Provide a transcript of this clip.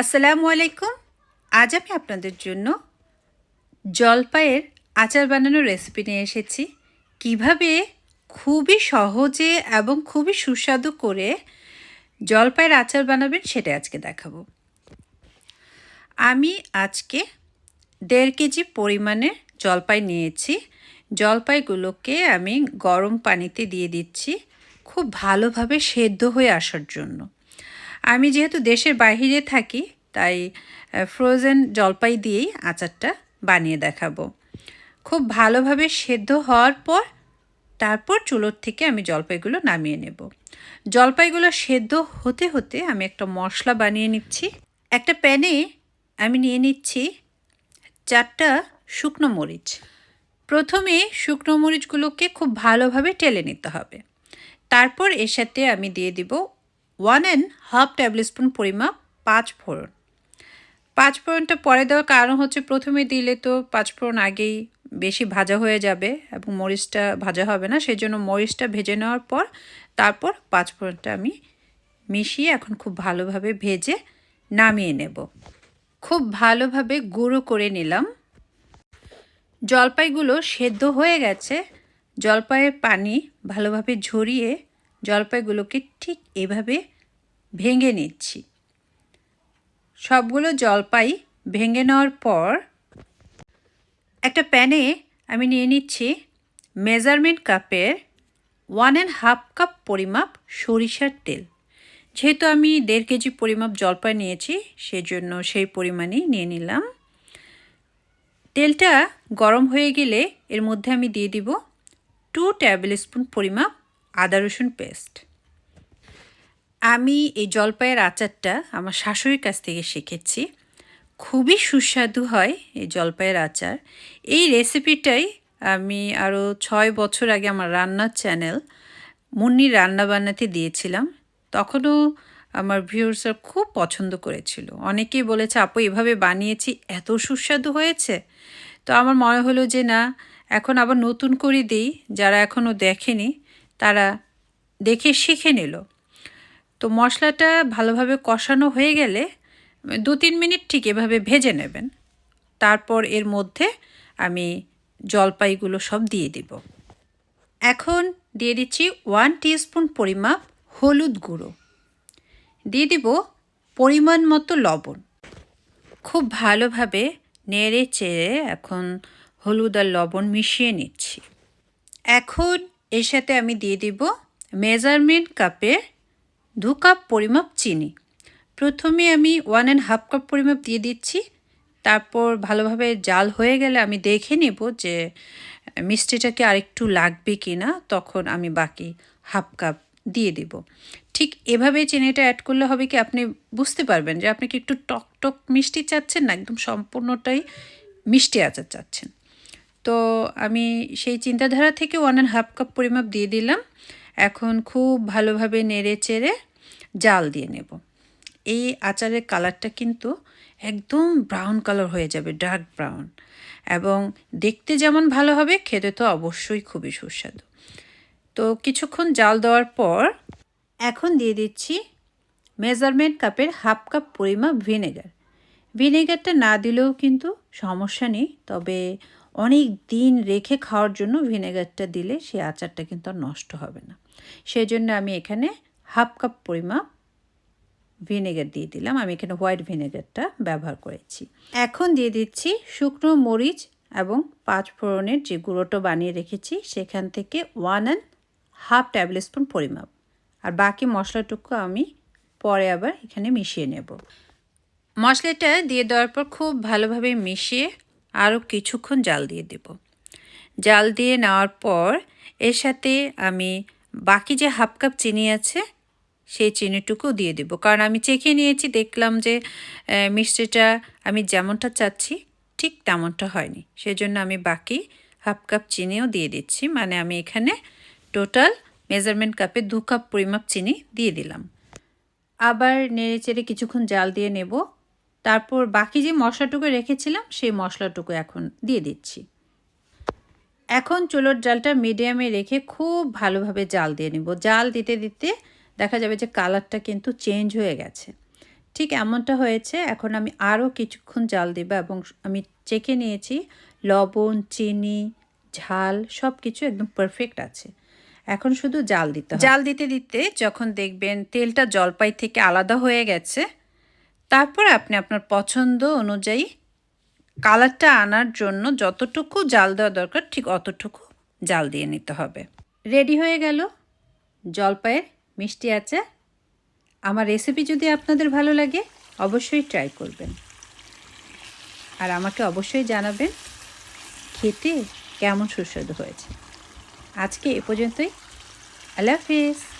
আসসালামু আলাইকুম। আজ আমি আপনাদের জন্য জলপাইয়ের আচার বানানোর রেসিপি নিয়ে এসেছি। কীভাবে খুবই সহজে এবং খুবই সুস্বাদু করে জলপাইয়ের আচার বানাবেন সেটা আজকে দেখাবো। আমি আজকে দেড় কেজি পরিমাণে জলপাই নিয়েছি। জলপাইগুলোকে আমি গরম পানিতে দিয়ে দিচ্ছি খুব ভালোভাবে সেদ্ধ হয়ে আসার জন্য। আমি যেহেতু দেশের বাইরে থাকি, তাই ফ্রোজেন জলপাই দিয়েই আচারটা বানিয়ে দেখাবো। খুব ভালোভাবে সেদ্ধ হওয়ার পর, তারপর চুলোর থেকে আমি জলপাইগুলো নামিয়ে নেব। জলপাইগুলো সেদ্ধ হতে হতে আমি একটা মশলা বানিয়ে নিচ্ছি। একটা প্যানে আমি নিয়ে নিচ্ছি চারটা শুকনো মরিচ। প্রথমে শুকনো মরিচগুলোকে খুব ভালোভাবে টেলে নিতে হবে। তারপর এর সাথে আমি দিয়ে দিব one and half tablespoon পরিমাপ, পাঁচ ফোড়ন। পাঁচ ফোড়নটা পরে দেওয়ার কারণ হচ্ছে প্রথমে দিলে তো পাঁচ ফোড়ন আগেই বেশি ভাজা হয়ে যাবে এবং মরিচটা ভাজা হবে না সেই জন্য মরিচটা ভেজে নেওয়ার পর তারপর পাঁচ ফোড়নটা আমি মিশিয়ে এখন খুব ভালোভাবে ভেজে নামিয়ে নেব। খুব ভালোভাবে গুঁড়ো করে নিলাম। জলপাইগুলো সেদ্ধ হয়ে গেছে। জলপাইয়ের পানি ভালোভাবে ঝরিয়ে জলপাইগুলোকে ঠিক এভাবে ভেঙে নিচ্ছি। সবগুলো জলপাই ভেঙে নেওয়ার পর একটা প্যানে আমি নিয়ে নিচ্ছি মেজারমেন্ট কাপের ওয়ান অ্যান্ড হাফ কাপ পরিমাপ সরিষার তেল। যেহেতু আমি দেড় কেজি পরিমাপ জলপাই নিয়েছি, সেজন্য সেই পরিমাণেই নিয়ে নিলাম। তেলটা গরম হয়ে গেলে এর মধ্যে আমি দিয়ে দিব টু টেবিল স্পুন পরিমাপ আদা রসুন পেস্ট আমি এই জলপাইয়ের আচারটা আমার শাশুড়ির কাছ থেকে শিখেছি। খুবই সুস্বাদু হয় এই জলপাইয়ের আচার। এই রেসিপিটাই আমি আরও ছয় বছর আগে আমার রান্নার চ্যানেল মুন্নির রান্না বান্নাতে দিয়েছিলাম। তখনও আমার ভিউর্সরা খুব পছন্দ করেছিল। অনেকেই বলেছে, আপু, এভাবে বানিয়েছি, এত সুস্বাদু হয়েছে? তো আমার মনে হলো যে, না, এখন আবার নতুন করে দিই। যারা এখনও দেখেনি তারা দেখে শিখে নিল। তো মশলাটা ভালোভাবে কষানো হয়ে গেলে দু তিন মিনিট ঠিক এভাবে ভেজে নেবেন। তারপর এর মধ্যে আমি জলপাইগুলো সব দিয়ে দিব। এখন দিয়ে দিচ্ছি ওয়ান টিস্পুন পরিমাপ হলুদ গুঁড়ো। দিয়ে দিব পরিমাণ মতো লবণ। খুব ভালোভাবে নেড়ে চেড়ে এখন হলুদ আর লবণ মিশিয়ে নিচ্ছি। এখন এর সাথে আমি দিয়ে দিব মেজারমেন্ট কাপে দু কাপ পরিমাপ চিনি। প্রথমে আমি ওয়ান অ্যান্ড হাফ কাপ পরিমাপ দিয়ে দিচ্ছি। তারপর ভালোভাবে জাল হয়ে গেলে আমি দেখে নেব যে মিষ্টিটাকে আরেকটু লাগবে কি না তখন আমি বাকি হাফ কাপ দিয়ে দিব। ঠিক এভাবে চিনিটা অ্যাড করলে হবে কি আপনি বুঝতে পারবেন যে আপনি কি একটু টক টক মিষ্টি চাচ্ছেন না? একদম সম্পূর্ণটাই মিষ্টি আচার চাচ্ছেন। তো আমি সেই চিন্তাধারা থেকে ওয়ান অ্যান্ড হাফ কাপ পরিমাপ দিয়ে দিলাম। এখন খুব ভালোভাবে নেড়ে চেড়ে জাল দিয়ে নেব। এই আচারের কালারটা কিন্তু একদম ব্রাউন কালার হয়ে যাবে ডার্ক ব্রাউন এবং দেখতে যেমন ভালো হবে, খেতে তো অবশ্যই খুবই সুস্বাদু। তো কিছুক্ষণ জাল দেওয়ার পর এখন দিয়ে দিচ্ছি মেজারমেন্ট কাপের হাফ কাপ পরিমাপ ভিনেগার ভিনেগারটা না দিলেও কিন্তু সমস্যা নেই, তবে অনেক দিন রেখে খাওয়ার জন্য ভিনেগারটা দিলে সেই আচারটা কিন্তু আর নষ্ট হবে না। সেই জন্য আমি এখানে হাফ কাপ পরিমাপ ভিনেগার দিয়ে দিলাম। আমি এখানে হোয়াইট ভিনেগারটা ব্যবহার করেছি। এখন দিয়ে দিচ্ছি শুকনো মরিচ এবং পাঁচ ফোড়নের যে গুঁড়োটা বানিয়ে রেখেছি, সেখান থেকে one and half tablespoon পরিমাপ। আর বাকি মশলাটুকু আমি পরে আবার এখানে মিশিয়ে নেব। মশলাটা দিয়ে দেওয়ার পর খুব ভালোভাবে মিশিয়ে আরও কিছুক্ষণ জাল দিয়ে দেব। জাল দিয়ে নেওয়ার পর এর সাথে আমি বাকি যে হাফ কাপ চিনি আছে, সেই চিনিটুকু দিয়ে দেব। কারণ আমি চেখে নিয়েছি, দেখলাম যে মিষ্টিটা আমি যেমনটা চাচ্ছি, ঠিক তেমনটা হয়নি। সেজন্য আমি বাকি হাফ কাপ চিনিও দিয়ে দিচ্ছি। মানে আমি এখানে টোটাল মেজারমেন্ট কাপে দু কাপ পরিমাপ চিনি দিয়ে দিলাম। আবার নেড়ে চেড়ে কিছুক্ষণ জাল দিয়ে নেব। তারপর বাকি যে মশলাটুকু রেখেছিলাম, সেই মশলাটুকু এখন দিয়ে দিচ্ছি। এখন চুলোর জালটা মিডিয়ামে রেখে খুব ভালোভাবে জাল দিয়ে নেব। জাল দিতে দিতে দেখা যাবে যে কালারটা কিন্তু চেঞ্জ হয়ে গেছে। ঠিক এমনটা হয়েছে, এখন আমি আরও কিছুক্ষণ জাল দেবো এবং আমি চেখে নিয়েছি, লবণ, চিনি, ঝাল সব কিছু একদম পারফেক্ট আছে। এখন শুধু জাল দিতে জাল দিতে দিতে যখন দেখবেন তেলটা জলপাই থেকে আলাদা হয়ে গেছে তারপর আপনি আপনার পছন্দ অনুযায়ী কালারটা আনার জন্য যতটুকু জাল দেওয়া দরকার, ঠিক অতটুকু জাল দিয়ে নিতে হবে। রেডি হয়ে গেল। জলপাইয়ের মিষ্টি আচার। আমার রেসিপি যদি আপনাদের ভালো লাগে, অবশ্যই ট্রাই করবেন। আর আমাকে অবশ্যই জানাবেন খেতে কেমন সুস্বাদু হয়েছে। আজকে এ পর্যন্তই। আল্লাহ হাফিজ।